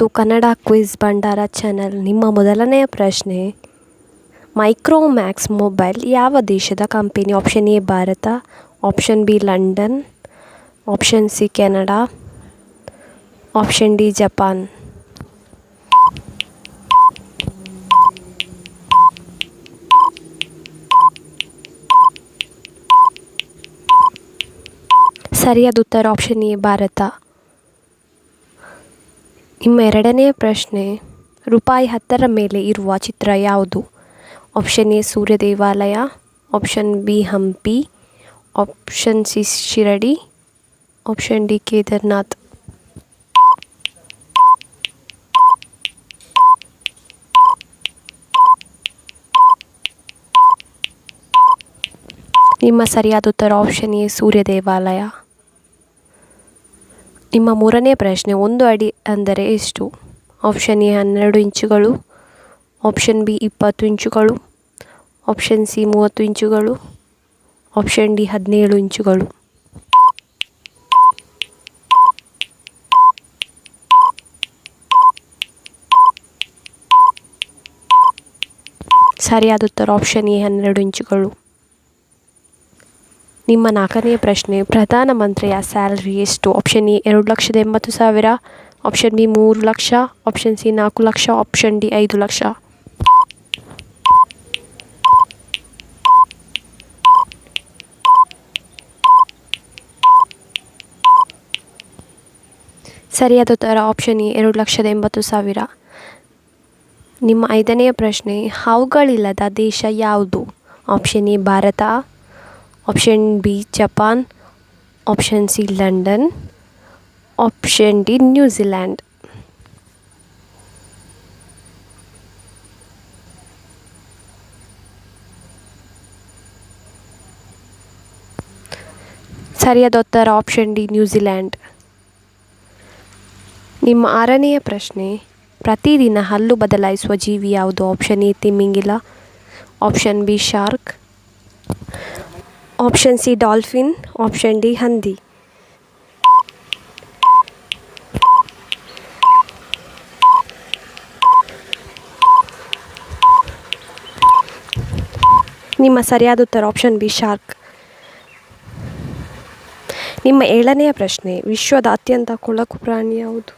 To Kannada quiz Bhandara channel ನಿಮ್ಮ ಮೊದಲನೆಯ ಪ್ರಶ್ನೆ, ಮೈಕ್ರೋಮ್ಯಾಕ್ಸ್ ಮೊಬೈಲ್ ಯಾವ ದೇಶದ company? Option A Bharata option B London option C Canada option D Japan. ಸರಿಯಾದ ಉತ್ತರ ಆಪ್ಷನ್ ಎ ಭಾರತ. ನಿಮ್ಮ ಎರಡನೆಯ ಪ್ರಶ್ನೆ, ರೂಪಾಯಿ ಹತ್ತರ ಮೇಲೆ ಇರುವ ಚಿತ್ರ ಯಾವುದು? ಆಪ್ಷನ್ ಎ ಸೂರ್ಯ ದೇವಾಲಯ option B, Hampi. Option C, Shirdi. Option D, Kedarnath. ನಿಮ್ಮ ಸರಿಯಾದ ಉತ್ತರ ಆಪ್ಷನ್ ಎ ಸೂರ್ಯ ದೇವಾಲಯ ನಿಮ್ಮ ಮೂರನೇ ಪ್ರಶ್ನೆ, ಒಂದು ಅಡಿ ಅಂದರೆ ಎಷ್ಟು? ಆಪ್ಷನ್ ಎ ಹನ್ನೆರಡು ಇಂಚುಗಳು, ಆಪ್ಷನ್ ಬಿ ಇಪ್ಪತ್ತು ಇಂಚುಗಳು, ಆಪ್ಷನ್ ಸಿ ಮೂವತ್ತು ಇಂಚುಗಳು, ಆಪ್ಷನ್ ಡಿ ಹದಿನೇಳು ಇಂಚುಗಳು. ಸರಿಯಾದ ಉತ್ತರ ಆಪ್ಷನ್ ಎ ಹನ್ನೆರಡು ಇಂಚುಗಳು. ನಿಮ್ಮ ನಾಲ್ಕನೆಯ ಪ್ರಶ್ನೆ ಪ್ರಧಾನಮಂತ್ರಿಯ ಸ್ಯಾಲ್ರಿ ಎಷ್ಟು? ಆಪ್ಷನ್ ಎ, ಎರಡು ಲಕ್ಷದ ಎಂಬತ್ತು ಸಾವಿರ. ಆಪ್ಷನ್ ಬಿ, ಮೂರು ಲಕ್ಷ. ಆಪ್ಷನ್ ಸಿ, ನಾಲ್ಕು ಲಕ್ಷ. ಆಪ್ಷನ್ ಡಿ, ಐದು ಲಕ್ಷ. ಸರಿಯಾದ ಉತ್ತರ ಆಪ್ಷನ್ ಎ, ಎರಡು ಲಕ್ಷದ ಎಂಬತ್ತು ಸಾವಿರ. ನಿಮ್ಮ ಐದನೆಯ ಪ್ರಶ್ನೆ, ಹಾವುಗಳಿಲ್ಲದ ದೇಶ ಯಾವುದು? Option A, Bharata. Option B Japan option C London option D New Zealand ಸರಿಯಾದ ಉತ್ತರ ಆಪ್ಷನ್ ಡಿ ನ್ಯೂಜಿಲ್ಯಾಂಡ್ ನಿಮ್ಮ ಆರನೆಯ ಪ್ರಶ್ನೆ, ಪ್ರತಿದಿನ ಹಲ್ಲು ಬದಲಾಯಿಸುವ ಜೀವಿ ಯಾವುದು? Option A ತಿಮಿಂಗಿಲ. Option B shark option C dolphin option D ಹಂದಿ ನಿಮ್ಮ ಸರಿಯಾದ ಉತ್ತರ ಆಪ್ಷನ್ ಬಿ ಶಾರ್ಕ್ ನಿಮ್ಮ ಏಳನೆಯ ಪ್ರಶ್ನೆ, ವಿಶ್ವದ ಅತ್ಯಂತ ಕೊಳಕು ಪ್ರಾಣಿ ಯಾವುದು?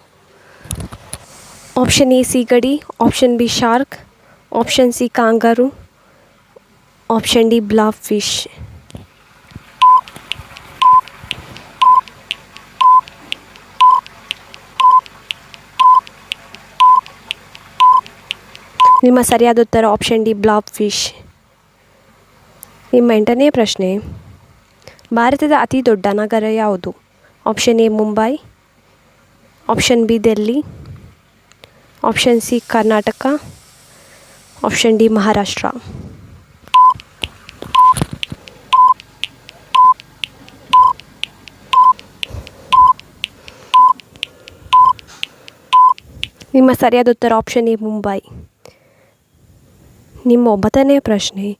ಆಪ್ಷನ್ ಎ ಸಿಗಡಿ. Option B shark option C kangaroo option D blob fish ನಿಮ್ಮ ಸರಿಯಾದ ಉತ್ತರ ಆಪ್ಷನ್ ಡಿ ಬ್ಲಾಬ್ ಫಿಶ್ ನಿಮ್ಮ ಎಂಟನೇ ಪ್ರಶ್ನೆ, ಭಾರತದ ಅತಿ ದೊಡ್ಡ ನಗರ ಯಾವುದು? Option A, Mumbai. Option B Delhi option C, Karnataka. Option D, Maharashtra. ನಿಮ್ಮ ಸರಿಯಾದ ಉತ್ತರ ಆಪ್ಷನ್ ಎ, ಮುಂಬೈ. ನಿಮ್ಮ ಒಂಬತ್ತನೆಯ ಪ್ರಶ್ನೆ.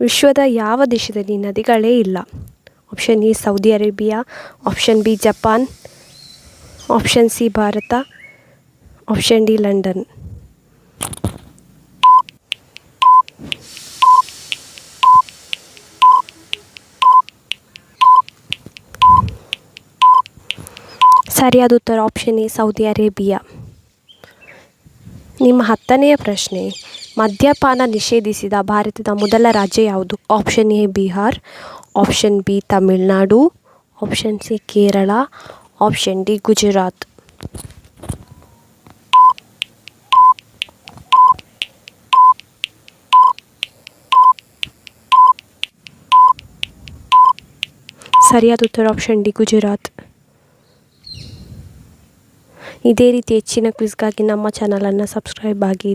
ವಿಶ್ವದ ಯಾವ ದೇಶದಲ್ಲಿ ನದಿಗಳೇ ಇಲ್ಲ? Option A, Saudi Arabia. Option B, Japan. Option C, Bharata. Option D, London. ಸರಿಯಾದ ಉತ್ತರ ಆಪ್ಷನ್ ಎ, ಸೌದಿ ಅರೇಬಿಯಾ. ನಿಮ್ಮ ಹತ್ತನೆಯ ಪ್ರಶ್ನೆ. ಮದ್ಯಪಾನ ನಿಷೇಧಿಸಿದ ಭಾರತದ ಮೊದಲ ರಾಜ್ಯ ಯಾವುದು? Option A Bihar option B Tamil Nadu option C Kerala option D Gujarat. ಸರಿಯಾದ ಉತ್ತರ ಆಪ್ಷನ್ ಡಿ ಗುಜರಾತ್. ಇದೇ ರೀತಿ ಹೆಚ್ಚಿನ ಕ್ವಿಸ್ಗಾಗಿ ನಮ್ಮ ಚಾನಲನ್ನು ಸಬ್ಸ್ಕ್ರೈಬ್ ಆಗಿ